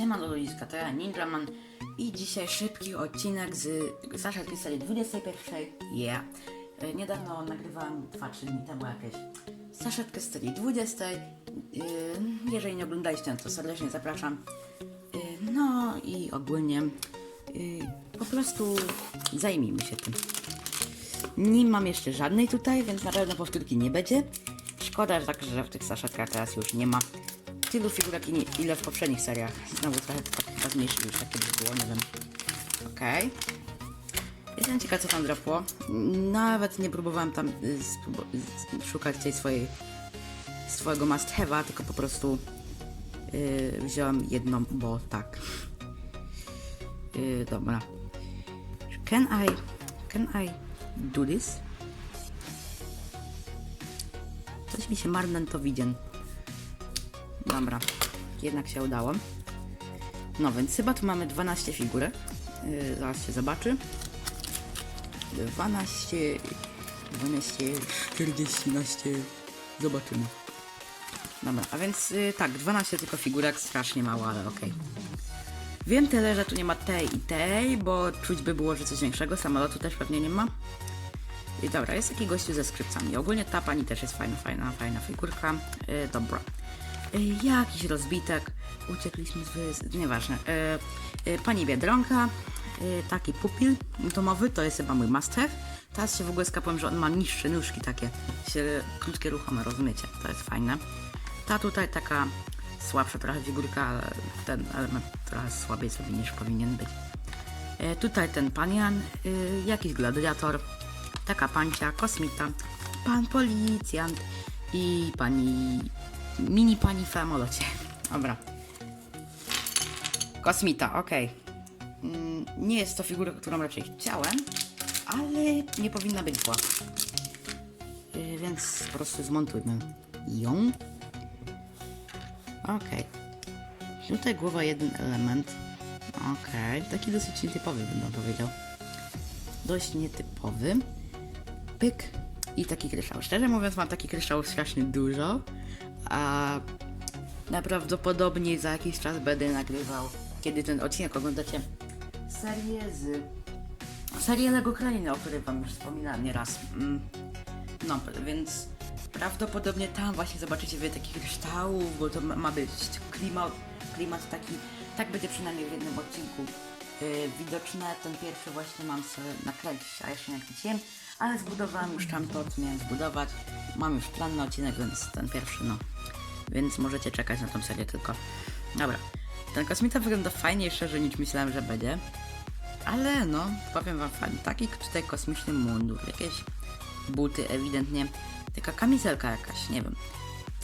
Siemano ludziska, to ja Ninjaman i dzisiaj szybki odcinek z Saszetki serii 21. Yeah. E, Niedawno nagrywałem 2-3 dni temu jakieś Saszetkę z serii 20. E, Jeżeli nie oglądaliście, to serdecznie zapraszam. E, No i ogólnie po prostu zajmijmy się tym. Nie mam jeszcze żadnej tutaj, więc na pewno powtórki nie będzie. Szkoda że tak, że w tych saszetkach teraz już nie ma tylu figurek, ile w poprzednich seriach. Znowu trochę chyba zmniejszyli już tak było, nie wiem. Okej. Jestem ciekaw, co tam dropło. Nawet nie próbowałem tam y, y, szukać tej swojej swojego must have'a, tylko po prostu y, wziąłem jedną, bo tak. Y, dobra. Can I can I do this? Coś mi się marnen to widzien. Dobra, jednak się udało. No więc chyba tu mamy 12 figurek. Yy, zaraz się zobaczy. 12, 12, 14, zobaczymy. Dobra, a więc yy, tak, 12 tylko figurek, strasznie mało, ale okej. Wiem tyle, że tu nie ma tej i tej, bo czuć by było, że coś większego. Samolotu też pewnie nie ma. I dobra, jest taki gościu ze skrypcami. Ogólnie ta pani też jest fajna, fajna, fajna figurka. Yy, dobra. Yy, jakiś rozbitek. Uciekliśmy z. Nieważne. Yy, yy, pani Biedronka. Yy, taki pupil domowy, to jest chyba mój have. Teraz się w ogóle skapłem, że on ma niższe nóżki takie. Się, krótkie, ruchome, rozumiecie? To jest fajne. Ta tutaj taka słabsza trochę figurka, ale ten element trochę słabiej sobie niż powinien być. E, tutaj ten pan Jan, y, jakiś gladiator, taka pancia, kosmita, pan policjant i pani, mini pani w samolocie. Dobra. Kosmita, okej. Mm, Nie jest to figura, którą raczej chciałem, ale nie powinna być zła. Y, Więc po prostu zmontujmy ją. Okej. Tutaj głowa jeden element. Okej, taki dosyć nietypowy bym powiedział. Dość nietypowy. Pyk i taki kryształ. Szczerze mówiąc mam taki kryształ strasznie dużo, a najprawdopodobniej za jakiś czas będę nagrywał, kiedy ten odcinek oglądacie, serię z... serię Lego Krainy, o której wam już wspominałem nieraz. Mm. No, więc prawdopodobnie tam właśnie zobaczycie wy takich kryształów, bo to ma być klimat, klimat taki, tak będzie przynajmniej w jednym odcinku yy, widoczne. Ten pierwszy właśnie mam sobie nakręcić, a jeszcze nie nakręciłem, ale zbudowałem już tam to, co miałem zbudować. Mam już plan na odcinek, więc ten pierwszy, no. Więc możecie czekać na tą serię tylko. Dobra. Ten kosmita wygląda fajnie szczerze niż myślałem, że będzie. Ale no, powiem wam fajnie. Taki tutaj kosmiczny mundur, jakieś buty ewidentnie. Taka kamizelka jakaś, nie wiem.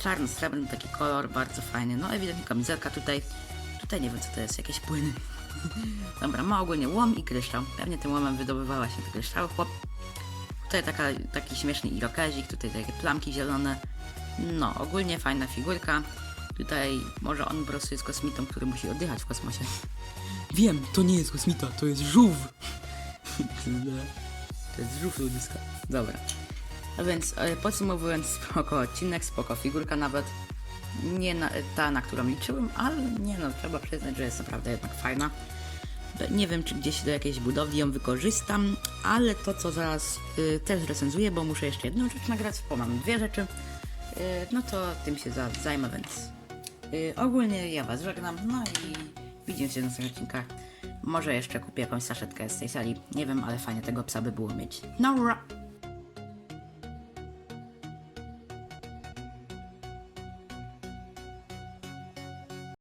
Czarno, srebrny taki kolor, bardzo fajny. No ewidentnie kamizelka tutaj. Tutaj nie wiem co to jest, jakieś płyny. Dobra, ma ogólnie łom i kryształ. Pewnie tym łomem wydobywała się te kryształy, chłop. Tutaj taka, taki śmieszny irokezik, tutaj takie plamki zielone. No, ogólnie fajna figurka. Tutaj może on po prostu jest kosmitą, który musi oddychać w kosmosie. Wiem, to nie jest kosmita, to jest żółw. to jest żółw ludziska. Dobra. A więc e, podsumowując, spoko odcinek, spoko figurka nawet. Nie na, ta, na którą liczyłem, ale nie no, trzeba przyznać, że jest naprawdę jednak fajna. Nie wiem, czy gdzieś do jakiejś budowli ją wykorzystam, ale to co zaraz y, też recenzuję, bo muszę jeszcze jedną rzecz nagrać, bo mam dwie rzeczy, y, no to tym się za, zajmę, więc y, ogólnie ja was żegnam, no i widzimy się w następnych odcinkach. Może jeszcze kupię jakąś saszetkę z tej sali, nie wiem, ale fajnie tego psa by było mieć. No, ra-